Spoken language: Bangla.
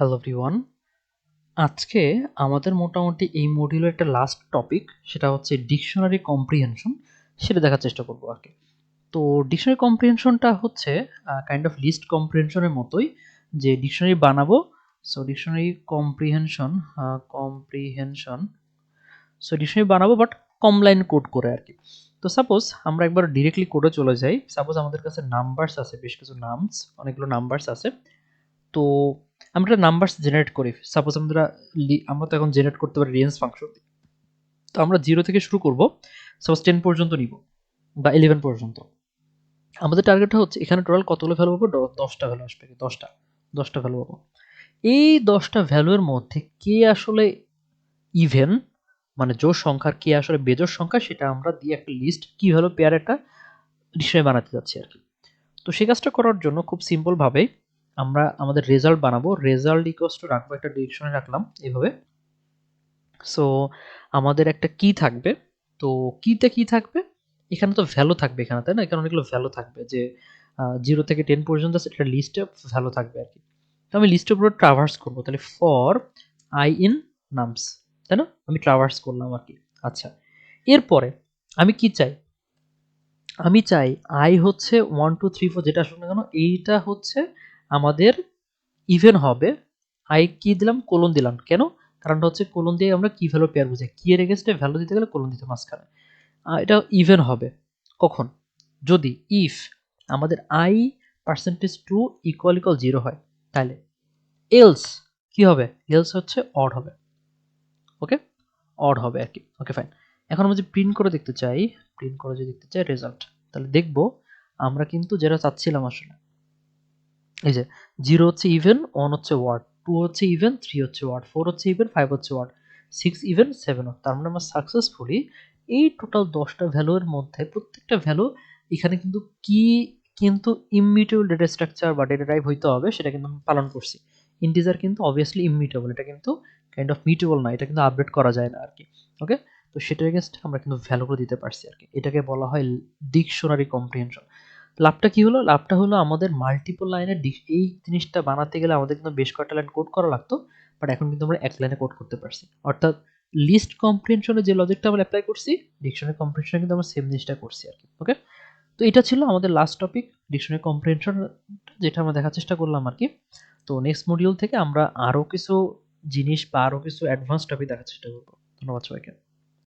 হ্যালো এভরিওয়ান আজকে আমাদের মোটামুটি এই মডিউলের একটা লাস্ট টপিক সেটা হচ্ছে ডিকশনারি কম্প্রিহেনশন সেটা দেখার চেষ্টা করব আর কি। তো ডিকশনারি কম্প্রিহেনশনটা হচ্ছে কাইন্ড অফ লিস্ট কম্প্রিহেনশনের মতোই যে ডিকশনারি বানাবো। So dictionary comprehension comprehension so dictionary বানাবো বাট কম লাইন কোড করে আর কি। তো সাপোজ আমরা একবার ডিরেক্টলি কোডে চলে যাই। সাপোজ আমাদের কাছে নাম্বারস আছে, বেশ কিছু নামস অনেকগুলো নাম্বারস আছে। তো আমরা নাম্বারস জেনারেট করি। সাপোজ আমরা আমরা তো এখন জেনারেট করতে পারি রেঞ্জ ফাংশন তো। আমরা জিরো থেকে শুরু করব। সাপোজ টেন পর্যন্ত নিব বা ইলেভেন পর্যন্ত। আমাদের টার্গেটটা হচ্ছে, এখানে টোটাল কতগুলো ভ্যালু পাবো? দশটা ভ্যালু আসবে। দশটা দশটা ভ্যালু পাবো। এই দশটা ভ্যালুর মধ্যে কে আসলে ইভেন মানে জোর সংখ্যার কে আসলে বেজোর সংখ্যা, সেটা আমরা দিয়ে একটা লিস্ট কি হলো পেয়ার একটা ডিকশনারি বানাতে যাচ্ছি আর কি। তো সেই কাজটা করার জন্য খুব সিম্পল ভাবে আমরা আমাদের রেজাল্ট বানাবো। রেজাল্ট ইকোয়াস টু রাখব একটা ডিরেকশনে রাখলাম এভাবে। সো আমাদের একটা কি থাকবে। তো কিতে কি থাকবে? এখানে তো ভ্যালু থাকবে এখানে, তাই না? এখানে অনেকগুলো ভ্যালু থাকবে যে জিরো থেকে টেন পর্যন্ত আছে একটা লিস্টে ভ্যালু থাকবে আর কি। তো আমি লিস্টের উপরে ট্রাভার্স করব। তাহলে ফর আই ইন নামস তাই না? আমি ট্রাভার্স করলাম আর কি। আচ্ছা এরপরে আমি কি চাই? আমি চাই আই হচ্ছে ওয়ান টু থ্রি ফোর যেটা আসুক না কেন, এইটা হচ্ছে আমাদের ইভেন হবে আই কি দিলাম কোলন দিলাম। কেন? কারণটা হচ্ছে কোলন দিয়ে আমরা কি ভ্যালু পেয়ার বুঝাই। কি এর এগেনস্টে ভ্যালু দিতে গেলে কোলন দিতে মাঝখানে। এটা ইভেন হবে। কখন? যদি ইফ আমাদের i percentage two equal equal zero হয়, তাহলে এলস কি হবে? এলস হচ্ছে অড হবে। ওকে অড হবে আর কি। ওকে ফাইন এখন আমরা যদি প্রিন্ট করে দেখতে চাই প্রিন্ট করে যদি দেখতে চাই রেজাল্ট তাহলে দেখব আমরা কিন্তু যেটা চাচ্ছিলাম আসলে এই যে, জিরো হচ্ছে ইভেন ওয়ান হচ্ছে ওয়ার্ড টু হচ্ছে ইভেন থ্রি হচ্ছে ওয়ার্ড ফোর হচ্ছে ইভেন ফাইভ হচ্ছে odd six even seven odd তার মানে আমরা সাকসেসফুলি এই টোটাল দশটা ভ্যালুর মধ্যে প্রত্যেকটা ভ্যালু এখানে কিন্তু কি, কিন্তু ইমিউটেবল ডেটা স্ট্রাকচার বা ডেটা টাইপ হইতে হবে সেটা কিন্তু আমি পালন করছি। ইন্টিজার কিন্তু অবভিয়াসলি ইমিউটেবল এটা কিন্তু কাইন্ড অফ মিউটেবল না, এটা কিন্তু আপডেট করা যায় না আর কি ওকে তো সেটার এগেনস্ট আমরা কিন্তু ভ্যালুগুলো দিতে পারছি আর কি এটাকে বলা হয় ডিকশনারি কম্প্রিহেনশন লাভটা কি হলো? লাভটা হলো আমাদের মাল্টিপল লাইনের এই জিনিসটা বানাতে গেলে আমাদের কিন্তু বেশ কয়েকটা লাইন কোড করা লাগতো বাট এখন কিন্তু আমরা এক লাইনে কোড করতে পারছি। অর্থাৎ লিস্ট কম্প্রিহেনশনে যে লজিকটা আমরা অ্যাপ্লাই করছি ডিকশনারি কম্প্রিহেনশনে কিন্তু আমরা সেম জিনিসটা করছি আর কি ওকে তো এটা ছিল আমাদের লাস্ট টপিক ডিকশনারি কম্প্রিহেনশন যেটা আমরা দেখার চেষ্টা করলাম আর কি। তো নেক্সট মডিউল থেকে আমরা আরও কিছু জিনিস বা আরও কিছু অ্যাডভান্স টপিক দেখার চেষ্টা করব। ধন্যবাদ সবাইকে।